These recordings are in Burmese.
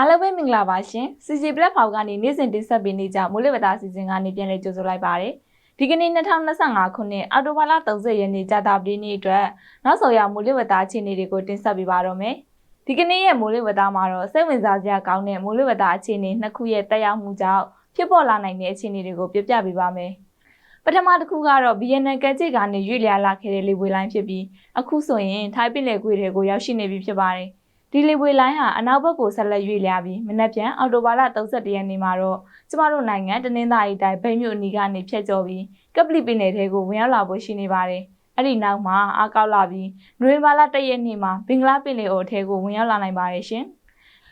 အားလုံးပဲမင်္ဂလာပါရှင် CC Platform ကနေနေ့စဉ်တင်ဆက်ပေးနေကြမိုးလေဝသအစီအစဉ်ကနေပြန်လည်ကြိုဆိုလိုက်ပါတယ်ဒီကနေ့2025ခုနှစ်အောက်တိုဘာလ30ရက်နေ့ကြာသပတေးနေ့အတွက်နောက်ဆုံးရမိုးလေဝသအခြေအနေတွေကိုတင်ဆက်ပေးပါတော့မယ်ဒီကနေ့ရဲ့မိုးလေဝသမှာတော့စိတ်ဝင်စားစရာကောင်းတဲ့မိုးလေဝသအခြေအနေနှစ်ခုရဲ့တက်ရောက်မှုကြောင့်ဖြစ်ပေါ်လာနိုင်တဲ့အခြေအနေတွေကိုပြပြပေးပါမယ်ပထမတစ်ခုကတော့ BNN ကကြိတ်ကနေရွေ့လျားလာခဲ့တဲ့လေပွေလိုင်းဖြစ်ပြီးအခုဆိုရင်ထိုင်းပင်လယ်ကွေ့တွေကိုရောက်ရှိနေပြီဖြစ်ပါတယ် ဒီလေပွေလိုင်းဟာအနောက်ဘက်ကိုဆက်လက်ရွေ့လျားပြီးမနက်ဖြန်အောက်တိုဘာလ31ရက်နေ့မှာတော့ကျမတို့နိုင်ငံတနင်္သာရီတိုင်းဗိမ်းမြို့အနီးကနေဖြတ်ကျော်ပြီးကပလီပင်နယ်ထဲကိုဝင်ရောက်လာဖို့ရှိနေပါတယ်အဲ့ဒီနောက်မှာအားကောက်လာပြီးနွေဘာလ1ရက်နေ့မှာဘင်္ဂလားပင်လယ်အော်ထဲကိုဝင်ရောက်လာနိုင်ပါတယ်ရှင်။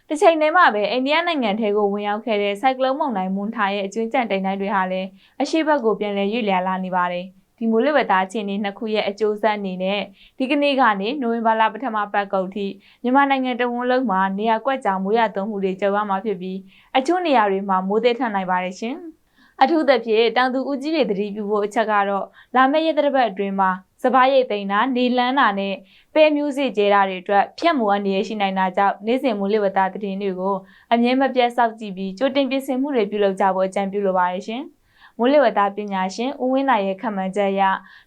တစ်ချိန်တည်းမှာပဲအိန္ဒိယနိုင်ငံထဲကိုဝင်ရောက်ခဲ့တဲ့စိုက်ကလုန်းမုန်တိုင်းမွန်ထားရဲ့အကျွင်းကြံတိမ်တိုင်းတွေဟာလည်းအရှိဘက်ကိုပြန်လည်ရွေ့လျားလာနေပါတယ်။ ဒီမိုးလေဝသအခြေအနေနှစ်ခုရဲ့အကျိုးဆက်အနေနဲ့ဒီကနေ့ကနေနိုဝင်ဘာလပထမပတ်ကုန်ထိမြန်မာနိုင်ငံတဝန်းလုံးမှာနေရာကွက်ကြောင်မိုးရသွန်းမှုတွေကြုံရမှာဖြစ်ပြီးအချို့နေရာတွေမှာမိုးသေးထန်နိုင်ပါတယ်ရှင်။အထူးသဖြင့်တောင်သူဦးကြီးတွေသတိပြုဖို့အချက်ကတော့လာမယ့်ရက်တစ်ပတ်အတွင်းမှာစပားရိတ်သိမ်းတာနေလန်းတာနဲ့ပဲမျိုးစေ့ကျဲတာတွေအတွက်ဖြတ်မှုအနေရရှိနိုင်တာကြောင့်နေ့စဉ်မိုးလေဝသသတင်းတွေကိုအမြဲမပြတ်စောင့်ကြည့်ပြီးကြိုတင်ပြင်ဆင်မှုတွေပြုလုပ်ကြဖို့အကြံပြုလိုပါတယ်ရှင်။ မိုးလေဝသပညာရှင်ဦးဝင်းနိုင်ရဲ့ခန့်မှန်းချက်အရ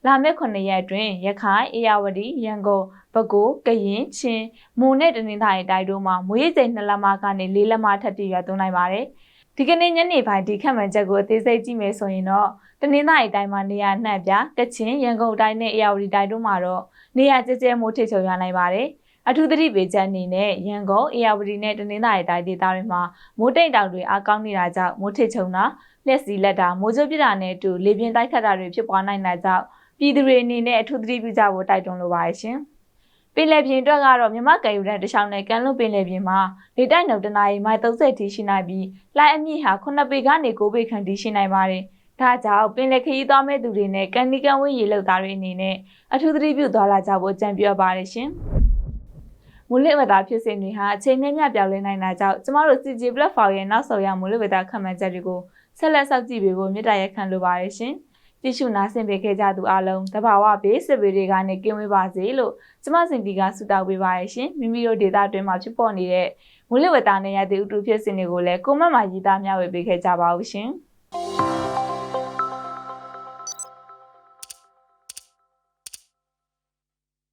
လာမယ့်9ရက်အတွင်းရခိုင်၊အေရဝတီ၊ရန်ကုန်၊ပဲခူး၊ကရင်၊ချင်း၊မွန်နဲ့တနင်္သာရီတိုင်းတို့မှာမိုးရေချိန်2လက်မကနေ4လက်မထပ်ပြည့်ရွာသွန်းနိုင်ပါတယ်။ဒီကနေ့ညနေပိုင်းဒီခန့်မှန်းချက်ကိုအသေးစိတ်ကြည့်မယ်ဆိုရင်တော့တနင်္သာရီတိုင်းမှာနေရာနှံ့ပြကချင်ရန်ကုန်တိုင်းနဲ့အေရဝတီတိုင်းတို့မှာတော့နေရာကျကျမိုးထစ်ချုံရနိုင်ပါတယ်။ အထူးသတိပေးချက်အနေနဲ့ရန်ကုန်အေရဝတီနဲ့တနင်္သာရီတိုင်းဒေသတွေမှာမိုးတိမ်တောင်တွေအားကောင်းနေတာကြောင့်မိုးထစ်ချုံတာလက်စီလက်တာမိုးကြိုးပြတာနဲ့အတူလေပြင်းတိုက်ခတ်တာတွေဖြစ်ပွားနိုင်တာကြောင့်ပြည်သူတွေအနေနဲ့အထူးသတိပြုကြဖို့တိုက်တွန်းလိုပါတယ်ရှင်။ပင်လယ်ပြင်အတွက်ကတော့မြမကယ်ယူတဲ့တခြားနဲ့ကန်လွတ်ပင်လယ်ပြင်မှာလေတိုက်နှုတ်တနာရီမိုင်30ထိရှိနိုင်ပြီးလှိုင်းအမြင့်ဟာ9ပေကနေ9ပေခန့်ထိရှိနိုင်ပါတယ်။ဒါကြောင့်ပင်လယ်ခရီးသွားမဲ့သူတွေနဲ့ကန်နီကန်ဝေးရေလောက်သားတွေအနေနဲ့အထူးသတိပြုသွားလာကြဖို့ကြံပြပါတယ်ရှင်။ မူလဝတ္တဖြစ်စဉ်တွေဟာအချိန်နဲ့မျှပြောင်းလဲနိုင်တာကြောင့်ကျမတို့ CG platform ရဲ့နောက်ဆုံးရမူလဝတ္တခံမှန်းချက်တွေကိုဆက်လက်စောင့်ကြည့်ပေးဖို့မြစ်တာရက်ခံလိုပါတယ်ရှင်။ကြည့်ရှုနားဆင်ပေးခဲ့ကြသူအားလုံးတဘာဝဘေးစစ်ဘေးတွေကနေကင်းဝေးပါစေလို့ကျမစင်တီကဆုတောင်းပေးပါရရှင်။မိမိတို့ဒေတာအတွင်းမှာဖြစ်ပေါ်နေတဲ့မူလဝတ္တနဲ့ရတဲ့ဥတုဖြစ်စဉ်တွေကိုလည်းကွန်မန့်မှာရေးသားမျှဝေပေးခဲ့ကြပါဦးရှင်။